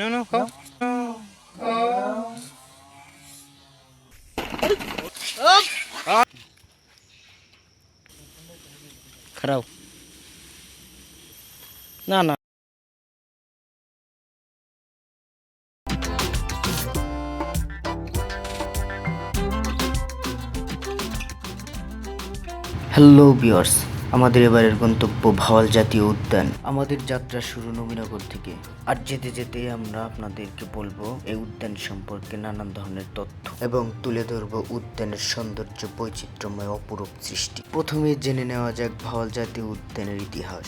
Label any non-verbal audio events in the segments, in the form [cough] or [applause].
নাও নাও খাও খারাপ না না হ্যালো বিয়ার্স আমাদের এবারের গন্তব্য ভাওয়াল জাতীয় উদ্যান। আমাদের যাত্রা শুরু নবীনগর থেকে। আর যেতে যেতে আমরা আপনাদেরকে বলব এই উদ্যান সম্পর্কে নানান ধরনের তথ্য এবং তুলে ধরবো উদ্যানের সৌন্দর্য বৈচিত্র্যময় অপরূপ সৃষ্টি। প্রথমে জেনে নেওয়া যাক ভাওয়াল জাতীয় উদ্যানের ইতিহাস।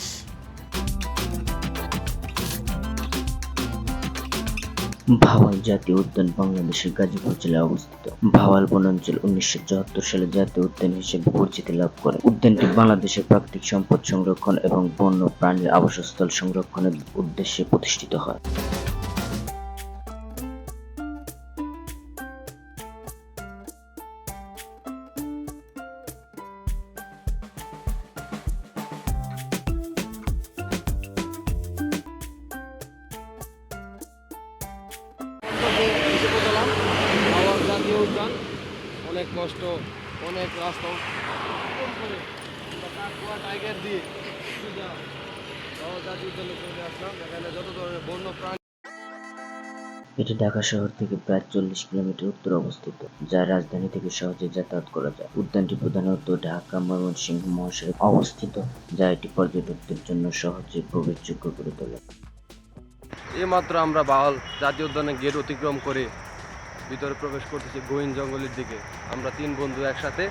ভাওয়াল জাতীয় উদ্যান বাংলাদেশের গাজীপুর জেলায় অবস্থিত। ভাওয়াল বনাঞ্চল উনিশশো চুয়াত্তর সালে জাতীয় উদ্যান হিসেবে পরিচিতি লাভ করে। উদ্যানটি বাংলাদেশের প্রাকৃতিক সম্পদ সংরক্ষণ এবং বন্য প্রাণীর আবাসস্থল সংরক্ষণের উদ্দেশ্যে প্রতিষ্ঠিত হয়। উদ্যান অনেক কষ্ট অনেক রাস্তা কাকুয়া টাইগার দিয়ে এখানে যত ধরনের বন্য প্রাণী এটি ঢাকা শহর থেকে প্রায় চল্লিশ কিলোমিটার উত্তরে অবস্থিত যা রাজধানী থেকে সহজে যাতায়াত করা যায়। উদ্যানটি প্রধানত ঢাকা ময়মনসিংহ মহাসড়কে অবস্থিত যা এটি পর্যটকদের জন্য সহজে প্রবেশযোগ্য করে তোলে। এইমাত্র আমরা বাহল জাতীয় উদ্যানে গেট অতিক্রম করে ভিতরে প্রবেশ করতেছি গহীন জঙ্গলের দিকে। আমরা তিন বন্ধু একসাথে।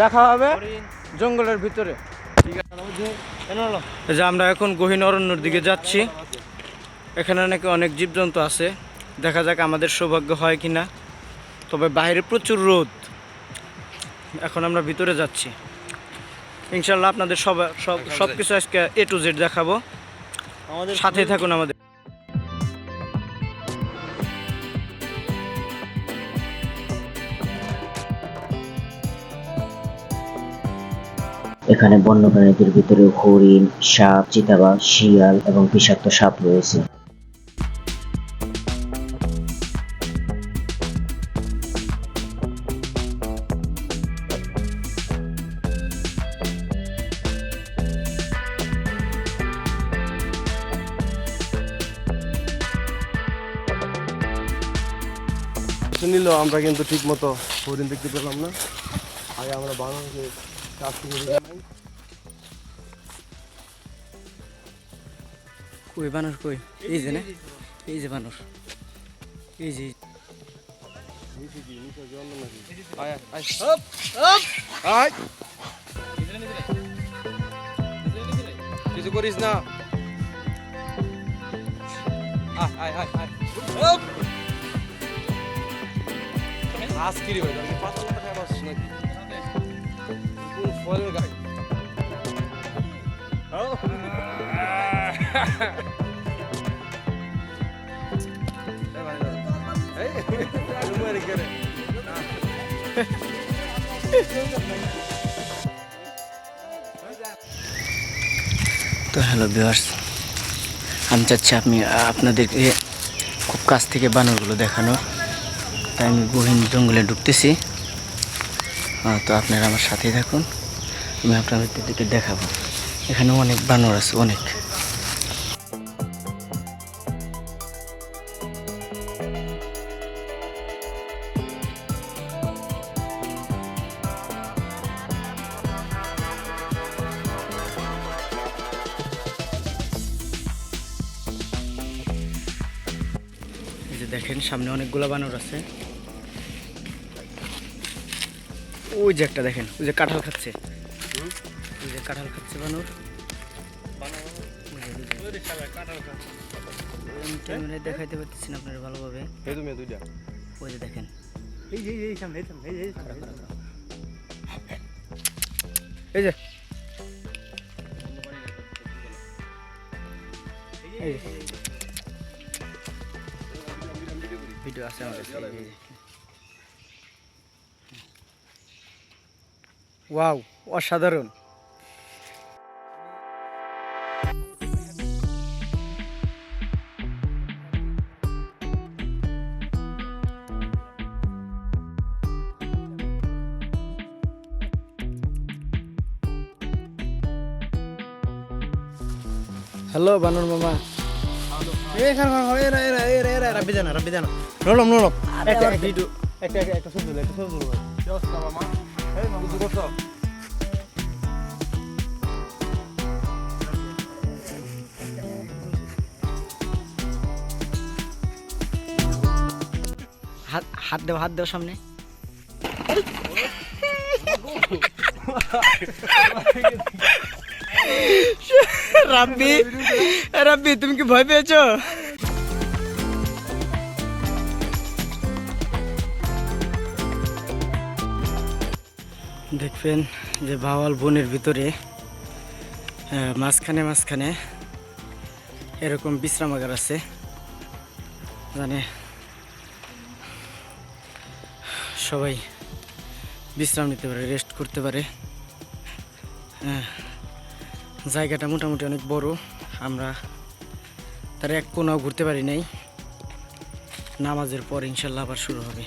দেখা হবে জঙ্গলের ভিতরে। যে আমরা এখন গহীন অরণ্যর দিকে যাচ্ছি। এখানে নাকি অনেক জীবজন্তু আছে। দেখা যাক আমাদের সৌভাগ্য হয় কি না তবে বাইরে প্রচুর রোদ। এখন আমরা ভিতরে যাচ্ছি। ইনশাল্লাহ আপনাদের সব সব সব কিছু আজকে এ টু জেড দেখাবো। আমাদের সাথে থাকুন আমাদের। এখানে বন্যপ্রাণীদের ভিতরে হরিণ সাপ চিতাবাঘ শিয়াল এবং বিষাক্ত সাপ রয়েছে। নিল আমরা কিন্তু ঠিক মতো হরিণ দেখতে পেলাম না। আগে আমরা বাংলাদেশে কাছ থেকে। কই বানর কই? এই যে না? এই যে বানর। এই যে আয় আয় আয়। কিছু করিস না। আয় আয় আয় পাচ্ছিস নাকি? ফলের তো হ্যালো ভিউয়ার্স, আমি চাচ্ছি আপনি, আপনাদেরকে খুব কাছ থেকে বানরগুলো দেখানোর। তাই আমি গহীন জঙ্গলে ঢুকতেছি। তো আপনারা আমার সাথেই থাকুন। আমি আপনাদেরকে দেখাবো। এখানে অনেক বানর আছে, অনেক। দেখেন, সামনে অনেকগুলো বানর আছে। ওই যে একটা দেখেন ওই যে কাঁঠাল খাচ্ছে। ওই যে কাঁঠাল খাচ্ছে বানর। ক্যামেরায় দেখাইতে পারতেছি না আপনারা ভালোভাবে। এই তুমি দুইটা। ওই যে দেখেন। এই যে এই যে। ভিডিও আছে আমার ওয়াও অসাধারণ হ্যালো বানর মামা রলম রলম একটা একটা একটা সুন্দর একটা সুন্দর ব্যবস্থা মামা হাত হাত দেও হাত দেও সামনে। [laughs] রাব্বি রাব্বি তুমি কি ভয় পেয়েছ? দেখবেন যে বাওয়াল বনের ভিতরে মাঝখানে মাঝখানে এরকম বিশ্রামাগার আছে। মানে সবাই বিশ্রাম নিতে পারে রেস্ট করতে পারে। জায়গাটা মোটামুটি অনেক বড়, আমরা তার এক কোনাও ঘুরতে পারি নাই। নামাজের পর ইনশাল্লাহ আবার শুরু হবে।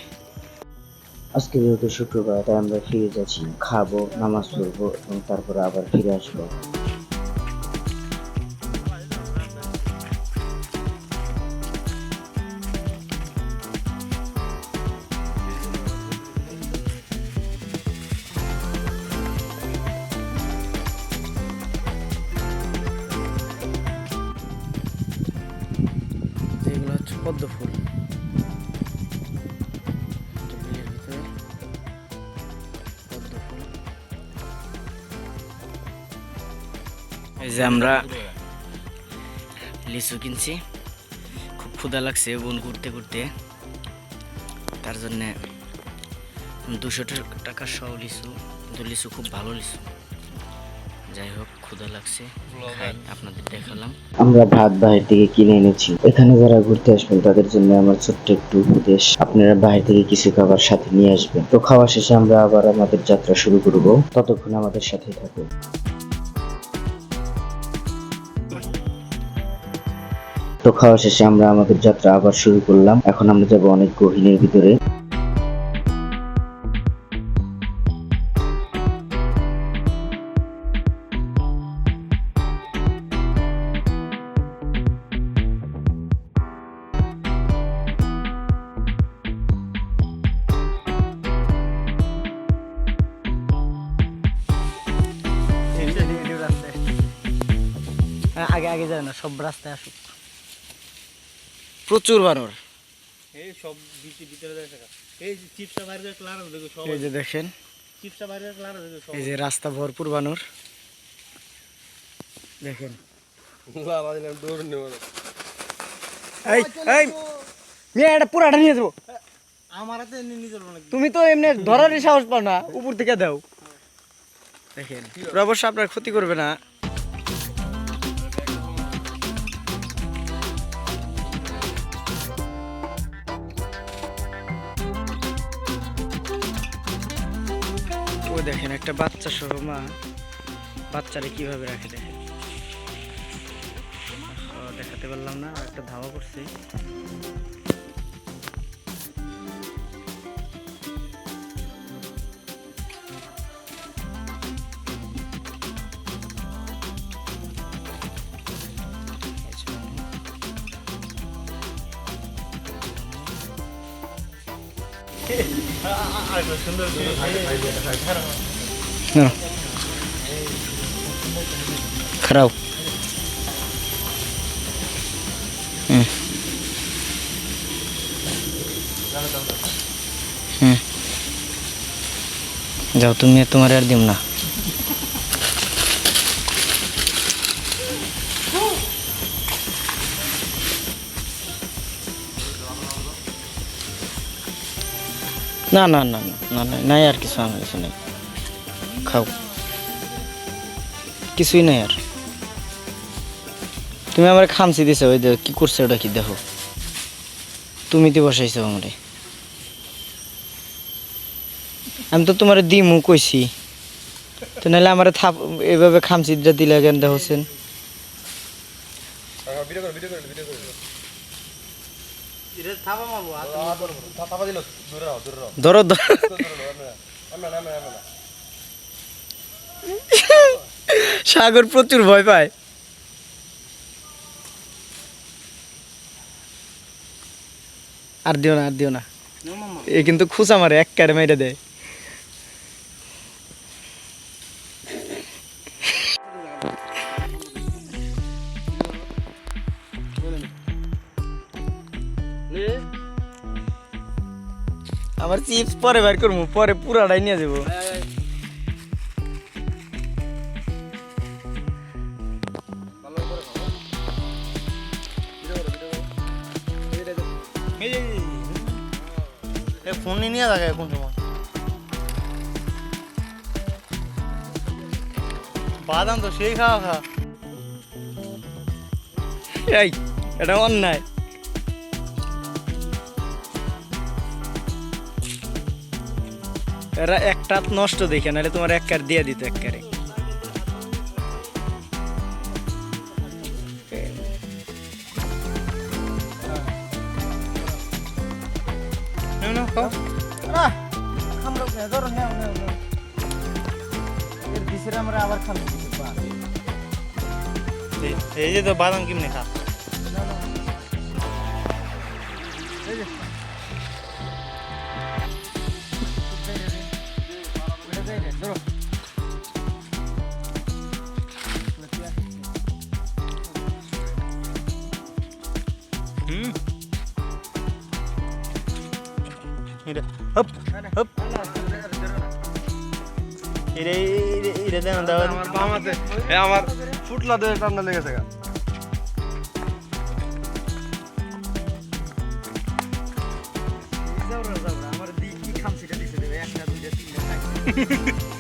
আজকে যেহেতু শুক্রবার, তাই আমরা ফিরে যাচ্ছি। খাব, নামাজ পড়ব এবং তারপরে আবার ফিরে আসব। যে আমরা লিচু কিনছি। খুব ক্ষুধা লাগছে বন ঘুরতে ঘুরতে। তার জন্যে দুশো টাকা সহ লিচু, কিন্তু লিচু খুব ভালো লিচু। যাই হোক, ক্ষুধা লাগছে। আপনাদের দেখালাম। আমরা ভাত বাহির থেকে কিনে এনেছি। এখানে যারা ঘুরতে আসবেন, তাদের জন্য আমার ছোট্ট একটু উপদেশ। আপনারা বাহির থেকে কিছু খাবার সাথে নিয়ে আসবেন। তো খাওয়া শেষে আমরা আবার আমাদের যাত্রা শুরু করব। ততক্ষণ আমাদের সাথেই থাকুন। তো খাওয়া শেষে আমরা আমাদের যাত্রা আবার শুরু করলাম। এখন আমরা যাব অনেক গহীনের ভিতরে। আগে আগে যায় না, সব রাস্তায় আসুক। প্রচুর বানর। এই সব ভিতরে ভিতরে যায় টাকা। এই চিপসটা বাইরে দেখো সব এই যে দেখেন। চিপসটা বাইরে দেখো সব এই যে রাস্তা ভরপুর বানর। দেখেন। না আমাদের দৌড় নেব না এই এই মেয়ে এটা পুরাটা নিয়ে যাব। আমার হাতে নিয়ে চলবো না তুমি তো এমনি ধরারই সাহস পাও না উপর থেকে দাও। দেখেন। অবশ্য আপনার ক্ষতি করবে না। একটা বাচ্চা সহ মা। বাচ্চারে কীভাবে রাখে দেখেন ও, দেখাতে পারলাম না একটা ধাওয়া করছে। খারাও হুম যাও তুমি তোমার আর দিম না না না না না না নাই আর কিছু আমার কিছু নেই খাও কিছুই নাই আর তুমি আমার খামচি দিছো ওই দেখো কি করছে ওটা কি দেখো তুমি তো বসাইছো আমারে আমি তো তোমার দিমু কইছি তো নাহলে আমার থাপ এভাবে খামচিটা দিলে কেন হোসেন ভিডিও করে সাগর প্রচুর ভয় পায়। আর দিও না, আর দিও না। এ কিন্তু খুচা মারে, এক কারে মেরে দেয়। আমার চিপস পরে বের করব, পরে পুরাটাই নিয়ে যাব। ফোন নিয়ে থাকে এখন সময় বাদাম তো সেই খাওয়া খা। এই, এটা অন্যায়। এরা একটা নষ্ট দেখে, নাহলে তোমার এক কার দিয়ে দিত এক কারে। খাও। খামড়াও কে? ধরো, নাও। এর পিছনে আমরা আবার এই- এই যে তো বাদাম কিমনে খা এটা হপ হপ এরে এটা দেন দাও আমার বাম হাতে এ আমার ফুটলা দিয়ে টান্ডা লেগেছে গা আমার দি কি খামছিটা দিছে দেবে একটা দুইটা তিনটা